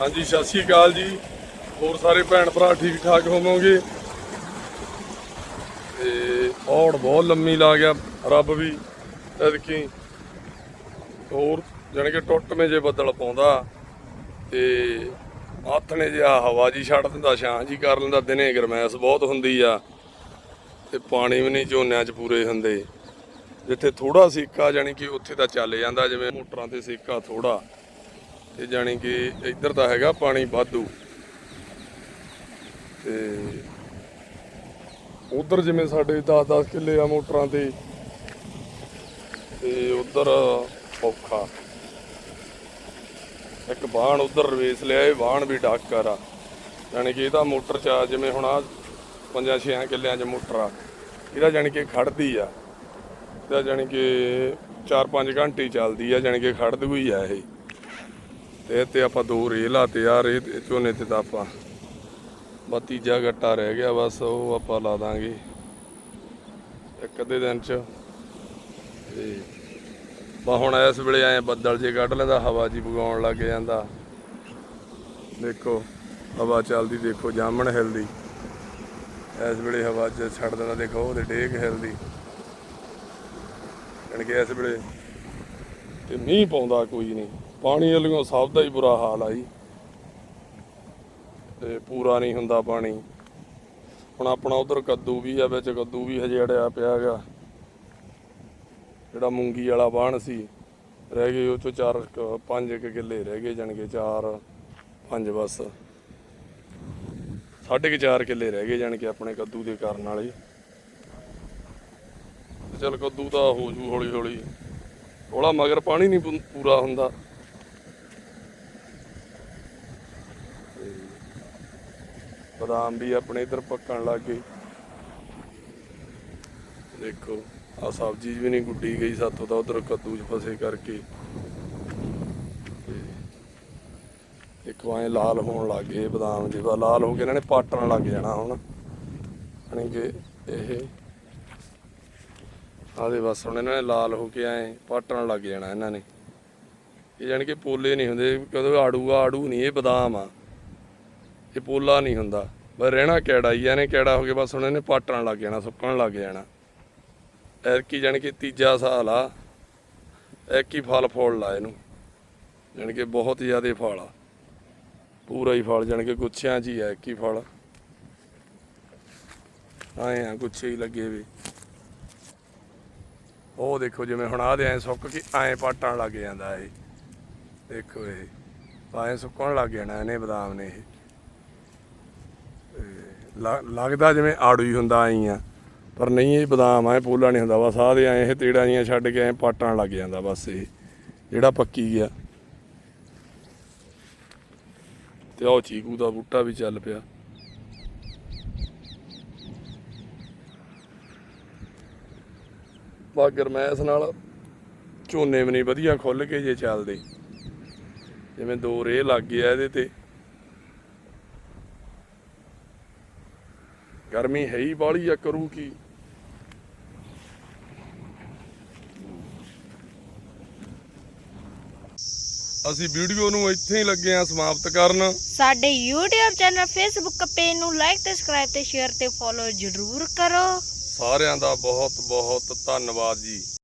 ਹਾਂਜੀ, ਸਤਿ ਸ਼੍ਰੀ ਅਕਾਲ ਜੀ। ਹੋਰ ਸਾਰੇ ਭੈਣ ਭਰਾ ਠੀਕ ਠਾਕ ਹੋਵੋਗੇ? ਤੇ ਔੜ ਬਹੁਤ ਲੰਮੀ ਲਾ ਗਿਆ, ਰੱਬ ਵੀ ਐਤਕੀ। ਹੋਰ ਜਾਣੀ ਕਿ ਟੁੱਟਵੇਂ ਜੇ ਬੱਦਲ ਪਾਉਂਦਾ, ਤੇ ਹੱਥ ਨੇ ਜਿਹਾ ਹਵਾ ਜੀ ਛੱਡ ਦਿੰਦਾ, ਛਾਂ ਜੀ ਕਰ ਲੈਂਦਾ, ਦਿਨੇ ਗਰਮੈਸ਼ ਬਹੁਤ ਹੁੰਦੀ ਆ। ਤੇ ਪਾਣੀ ਵੀ ਨਹੀਂ ਝੋਨਿਆਂ 'ਚ ਪੂਰੇ ਹੁੰਦੇ। ਜਿੱਥੇ ਥੋੜਾ ਸੇਕਾ ਜਾਣੀ ਕਿ ਉੱਥੇ ਤਾਂ ਚੱਲ ਜਾਂਦਾ, ਜਿਵੇਂ ਮੋਟਰਾਂ ਤੇ ਸੇਕਾ ਥੋੜਾ ਇਹ ਜਾਣੀ ਕਿ ਇੱਧਰ ਦਾ ਹੈਗਾ ਪਾਣੀ ਵਾਧੂ। ਤੇ ਉਧਰ ਜਿਵੇਂ ਸਾਡੇ 10-10 ਕਿੱਲੇ ਆ ਮੋਟਰਾਂ ਤੇ ਤੇ ਉਧਰ ਔਖਾ। ਇੱਕ ਬਾਣ ਉਧਰ ਰਵੇਸ ਲਿਆ, ਇਹ ਬਾਣ ਵੀ ਡਾਕਰ ਆ। ਜਾਣੀ ਕਿ ਇਹਦਾ ਮੋਟਰ ਚ ਜਿਵੇਂ ਹੁਣ ਆ ਪੰਜਾਂ ਛੇਆਂ ਕਿੱਲਿਆਂ 'ਚ ਮੋਟਰ ਆ। ਇਹਦਾ ਜਾਣੀ ਕਿ ਖੜਦੀ ਆ। ਇਹਦਾ ਜਾਣੀ ਕਿ 4-5 ਘੰਟੇ ਚੱਲਦੀ ਆ, ਜਾਣੀ ਕਿ ਖੜਦੀ ਹੋਈ ਆ ਇਹ। ਤੇ ਇਹ ਤੇ ਆਪਾਂ ਦੋ ਰੇ ਲਾਤੇ ਆ ਰੇ ਝੋਨੇ ਤੇ ਤਾਂ ਆਪਾਂ ਬਸ ਤੀਜਾ ਗੱਟਾ ਰਹਿ ਗਿਆ, ਬਸ ਉਹ ਆਪਾਂ ਲਾ ਦਾਂਗੇ ਇੱਕ ਅੱਧੇ ਦਿਨ ਚ। ਤੇ ਬਾ ਹੁਣ ਇਸ ਵੇਲੇ ਐ ਬੱਦਲ ਜੇ ਕੱਢ ਲੈਂਦਾ, ਹਵਾ ਜੀ ਵਗਾਉਣ ਲੱਗ ਜਾਂਦਾ। ਦੇਖੋ, ਹਵਾ ਚੱਲਦੀ, ਦੇਖੋ, ਜਾਮਣ ਹਿਲਦੀ। ਇਸ ਵੇਲੇ ਹਵਾ ਚ ਛੱਡ ਦਿੰਦਾ, ਦੇਖੋ, ਉਹਦੇ ਡੇਕ ਹਿਲਦੀ। ਯਾਨੀ ਕਿ ਇਸ ਵੇਲੇ ਤੇ ਮੀਂਹ ਪਾਉਂਦਾ ਕੋਈ ਨਹੀਂ। ਪਾਣੀ ਵੱਲੋਂ ਸਭ ਦਾ ਹੀ ਬੁਰਾ ਹਾਲ ਆ ਜੀ। ਤੇ ਪੂਰਾ ਨਹੀਂ ਹੁੰਦਾ ਪਾਣੀ। ਹੁਣ ਆਪਣਾ ਉਧਰ ਕੱਦੂ ਵੀ ਆ, ਵਿੱਚ ਕੱਦੂ ਵੀ ਹਜੇ ਅੜਿਆ ਪਿਆ ਹੈਗਾ। ਜਿਹੜਾ ਮੂੰਗੀ ਵਾਲਾ ਬਾਣ ਸੀ, ਰਹਿ ਗਏ ਉਹ ਚੋਂ ਚਾਰ ਪੰਜ ਕੁ ਕਿੱਲੇ ਰਹਿ ਗਏ ਜਾਣਗੇ ਚਾਰ, ਪੰਜ ਬਸ। ਸਾਢੇ ਕੁ ਚਾਰ ਕਿੱਲੇ ਰਹਿ ਗਏ ਜਾਣਗੇ ਆਪਣੇ ਕੱਦੂ ਦੇ ਕਰਨ ਵਾਲੇ। ਤੇ ਚੱਲ ਕੱਦੂ ਤਾਂ ਹੋ ਜੂ ਹੌਲੀ ਹੌਲੀ ਥੋੜਾ ਮਗਰ ਪਾਣੀ ਨਹੀਂ ਪੂਰਾ ਹੁੰਦਾ ਤੇ ਬਦਾਮ ਵੀ ਆਪਣੇ ਇਧਰ ਪੱਕਣ ਲੱਗ ਗਏ। ਦੇਖੋ ਆ ਸਬਜ਼ੀ ਵੀ ਨਹੀਂ ਗੁੱਡੀ ਗਈ ਸਾਥੋਂ ਤਾਂ ਉਧਰ ਕੱਦੂ 'ਚ ਫਸੇ ਕਰਕੇ। ਤੇ ਇੱਕ ਵਾਏ ਲਾਲ ਹੋਣ ਲੱਗ ਗਏ ਬਦਾਮ ਜਿਹਾ ਲਾਲ ਹੋ ਕੇ ਇਹਨਾਂ ਨੇ ਪਾਟਣ ਲੱਗ ਜਾਣਾ ਹੁਣ। ਯਾਨੀ ਕਿ ਇਹ ਆਦੇ ਬਸ ਹੁਣ ਇਹਨਾਂ ਨੇ ਲਾਲ ਹੋ ਕੇ ਐ ਪਾਟਣ ਲੱਗ ਜਾਣਾ ਇਹਨਾਂ ਨੇ। ਇਹ ਜਾਣੀ ਕਿ ਪੋਲੇ ਨਹੀਂ ਹੁੰਦੇ, ਕਦੋਂ ਆੜੂ ਆੜੂ ਨਹੀਂ, ਇਹ ਬਦਾਮ ਆ। ਇਹ ਪੋਲਾ ਨਹੀਂ ਹੁੰਦਾ। ਬਸ ਰਹਿਣਾ ਕੈੜਾ ਹੀ ਇਹਨੇ ਕਿਹੜਾ ਹੋ ਗਿਆ, ਬਸ ਹੁਣ ਇਹਨੇ ਪਾਟਣ ਲੱਗ ਜਾਣਾ, ਸੁੱਕਣ ਲੱਗ ਜਾਣਾ। ਐਰਕੀ ਜਾਣੀ ਕਿ ਤੀਜਾ ਸਾਲ ਆ ਇੱਕ ਹੀ ਫਲ ਫੋਲ ਲਾ ਇਹਨੂੰ। ਜਾਣੀ ਕਿ ਬਹੁਤ ਜ਼ਿਆਦਾ ਫਲ ਆ। ਪੂਰਾ ਹੀ ਫਲ, ਜਾਣੀ ਕਿ ਗੁੱਛਿਆਂ 'ਚ ਹੀ ਆ ਇੱਕ ਹੀ ਫਲ। ਆਏ ਆ, ਗੁੱਛੇ ਹੀ ਲੱਗੇ ਵੀ। ਉਹ ਦੇਖੋ ਜਿਵੇਂ ਹੁਣ ਆ ਦੇ ਐ ਸੁੱਕ ਕੇ ਐ ਪਾਟਣ ਲੱਗ ਜਾਂਦਾ ਇਹ। ਦੇਖੋ ਇਹ ਐ ਸੁੱਕਣ ਲੱਗ ਜਾਣਾ ਇਹਨੇ ਬਦਾਮ ਨੇ ਇਹ। ਲੱਗਦਾ ਜਿਵੇਂ ਆੜੂ ਹੀ ਹੁੰਦਾ ਆਈ ਆ। ਪਰ ਨਹੀਂ, ਇਹ ਬਦਾਮ ਐ, ਪੋਲਾ ਨਹੀਂ ਹੁੰਦਾ। ਬਸ ਆਹ ਦੇ ਐ, ਇਹ ਤੇੜਾਂ ਜੀਆਂ ਛੱਡ ਕੇ ਐ ਪਾਟਣ ਲੱਗ ਜਾਂਦਾ ਬਸ ਇਹ। ਜਿਹੜਾ ਪੱਕੀ ਗਿਆ ਤੇ ਉਹ ਚੀਕੂ ਦਾ ਬੂਟਾ ਵੀ ਚੱਲ ਪਿਆ। ਬਾ ਗਰਮੈਸ ਨਾਲ ਝੋਨੇ ਵੀ ਨਹੀਂ ਵਧੀਆ ਖੁੱਲ ਕੇ ਜੇ ਚੱਲਦੇ। ਜਿਵੇਂ ਦੋ ਰੇਹ ਲੱਗ ਗਿਆ ਇਹਦੇ ਤੇ। ਗਰਮੀ ਹੈ ਹੀ ਬਾਹਲੀ ਆ ਕਰੂ ਕੀ। ਅਸੀਂ ਵੀਡੀਓ ਨੂੰ ਇੱਥੇ ਹੀ ਲੱਗੇ ਆ ਸਮਾਪਤ ਕਰਨ। ਸਾਡੇ YouTube ਚੈਨਲ Facebook ਪੇਜ ਨੂੰ ਲਾਈਕ ਤੇ ਸਬਸਕ੍ਰਾਈਬ ਤੇ ਸ਼ੇਅਰ ਤੇ ਫੋਲੋ ਜ਼ਰੂਰ ਕਰੋ। ਸਾਰਿਆਂ ਦਾ ਬਹੁਤ ਬਹੁਤ ਧੰਨਵਾਦ ਜੀ।